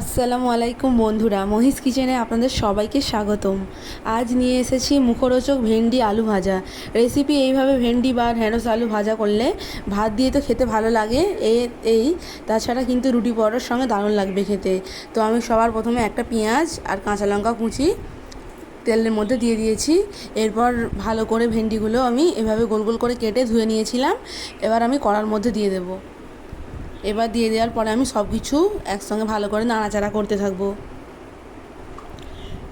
আসসালামু আলাইকুম বন্ধুরা, মহিষ কিচেনে আপনাদের সবাইকে স্বাগতম। আজ নিয়ে এসেছি মুখরোচক ভেন্ডি আলু ভাজা। রেসিপি এইভাবে ভেন্ডি বা ঢেঁড়স আলু ভাজা করলে ভাত দিয়ে তো খেতে ভালো লাগে, এ, এই, তাছাড়া কিন্তু রুটি পরোটার সঙ্গে দারুণ লাগবে খেতে। তো আমি সবার প্রথমে একটা পেঁয়াজ আর কাঁচা লঙ্কা কুচি তেলের মধ্যে দিয়ে দিয়েছি। এরপর ভালো করে ভেন্ডিগুলো আমি এভাবে গোল গোল করে কেটে ধুয়ে নিয়েছিলাম। এবার আমি কড়ার মধ্যে দিয়ে দেবো। এবার দিয়ে দেওয়ার পরে আমি সব কিছু একসঙ্গে ভালো করে নাড়াচাড়া করতে থাকব।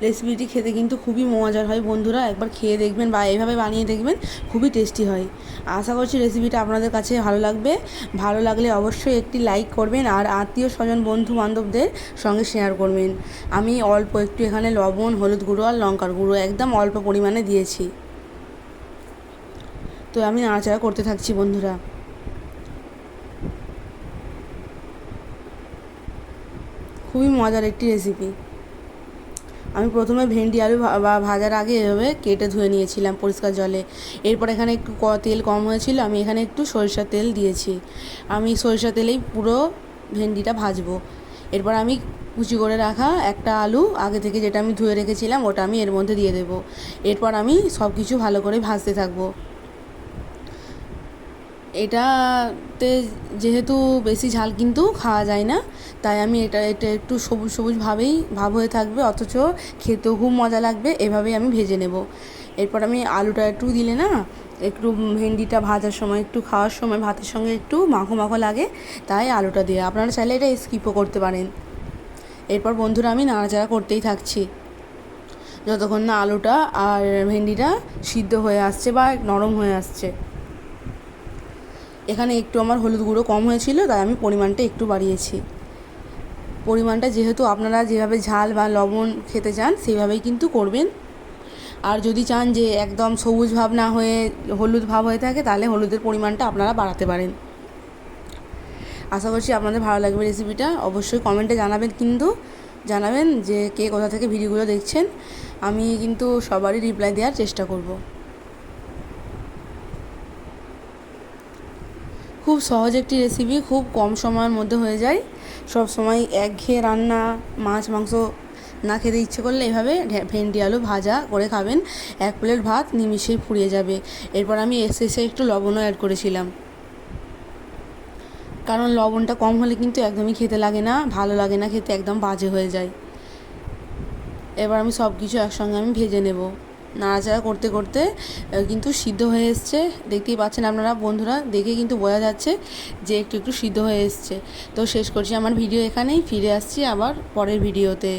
রেসিপিটি খেতে কিন্তু খুবই মজার হয় বন্ধুরা, একবার খেয়ে দেখবেন বা এইভাবে বানিয়ে দেখবেন খুবই টেস্টি হয়। আশা করছি রেসিপিটা আপনাদের কাছে ভালো লাগবে। ভালো লাগলে অবশ্যই একটি লাইক করবেন আর আত্মীয় স্বজন বন্ধু বান্ধবদের সঙ্গে শেয়ার করবেন। আমি অল্প একটু এখানে লবণ, হলুদ গুঁড়ো আর লঙ্কার গুঁড়ো একদম অল্প পরিমাণে দিয়েছি। তো আমি নাড়াচাড়া করতে থাকছি বন্ধুরা। খুবই মজার একটি রেসিপি আমি প্রথমে ভেন্ডি আলু ভাজার আগে এভাবে কেটে ধুয়ে নিয়েছিলাম পরিষ্কার জলে। এরপর এখানে একটু তেল কম হয়েছিল, আমি এখানে একটু সরিষার তেল দিয়েছি। আমি সরিষা তেলেই পুরো ভেন্ডিটা ভাজবো। এরপর আমি কুচি করে রাখা একটা আলু, আগে থেকে যেটা আমি ধুয়ে রেখেছিলাম, ওটা আমি এর মধ্যে দিয়ে দেবো। এরপর আমি সব কিছু ভালো করে ভাজতে থাকব। এটাতে যেহেতু বেশি ঝাল কিন্তু খাওয়া যায় না, তাই আমি এটা এটা একটু সবুজ সবুজভাবেই ভাব হয়ে থাকবে, অথচ খেতেও খুব মজা লাগবে, এভাবেই আমি ভেজে নেব। এরপর আমি আলুটা একটু দিলে না, একটু ভেন্ডিটা ভাজার সময়, একটু খাওয়ার সময় ভাতের সঙ্গে একটু মাখো মাখো লাগে, তাই আলুটা দিয়ে। আপনারা চাইলে এটা স্কিপও করতে পারেন। এরপর বন্ধুরা, আমি নাড়াচাড়া করতেই থাকছি। যতক্ষণ না আলুটা আর ভেন্ডিটা সিদ্ধ হয়ে আসছে বা নরম হয়ে আসছে। এখানে একটু আমার হলুদ গুঁড়ো কম হয়েছিল, তাই আমি পরিমাণটা একটু বাড়িয়েছি। পরিমাণটা যেহেতু আপনারা যেভাবে ঝাল বা লবণ খেতে চান, সেইভাবেই কিন্তু করবেন। আর যদি চান যে একদম সবুজ ভাব না হয়ে, হলুদ ভাব হয়ে থাকে, তাহলে হলুদের পরিমাণটা আপনারা বাড়াতে পারেন। আশা করছি আপনাদের ভালো লাগবে রেসিপিটা। অবশ্যই কমেন্টে জানাবেন কিন্তু, জানাবেন যে কে কোথা থেকে ভিডিওগুলো দেখছেন। আমি কিন্তু সবারই রিপ্লাই দেওয়ার চেষ্টা করব। খুব সহজ একটি রেসিপি খুব কম সময়ের মধ্যে হয়ে যায়। সব সময় একঘেয়ে রান্না, মাছ, মাংস না খেতে ইচ্ছে করলে এভাবে ভেন্ডি, আলু ভাজা করে খাবেন। এক প্লেট ভাত নিমিশেই ফুরিয়ে যাবে। এরপর আমি এসে একটু লবণও অ্যাড করেছিলাম। কারণ লবণটা কম হলে কিন্তু একদমই খেতে লাগে না, ভালো লাগে না, খেতে একদম বাজে হয়ে যায়। এবার আমি সব কিছু একসঙ্গে আমি ভেজে নেব। নাড়াচাড়া করতে করতে কিন্তু সিদ্ধ হয়ে এসছে। দেখতেই পাচ্ছেন আপনারা বন্ধুরা, দেখে কিন্তু বোঝা যাচ্ছে যে একটু একটু সিদ্ধ হয়ে এসছে। তো শেষ করছি আমার ভিডিও এখানেই, ফিরে আসছি আবার পরের ভিডিওতে।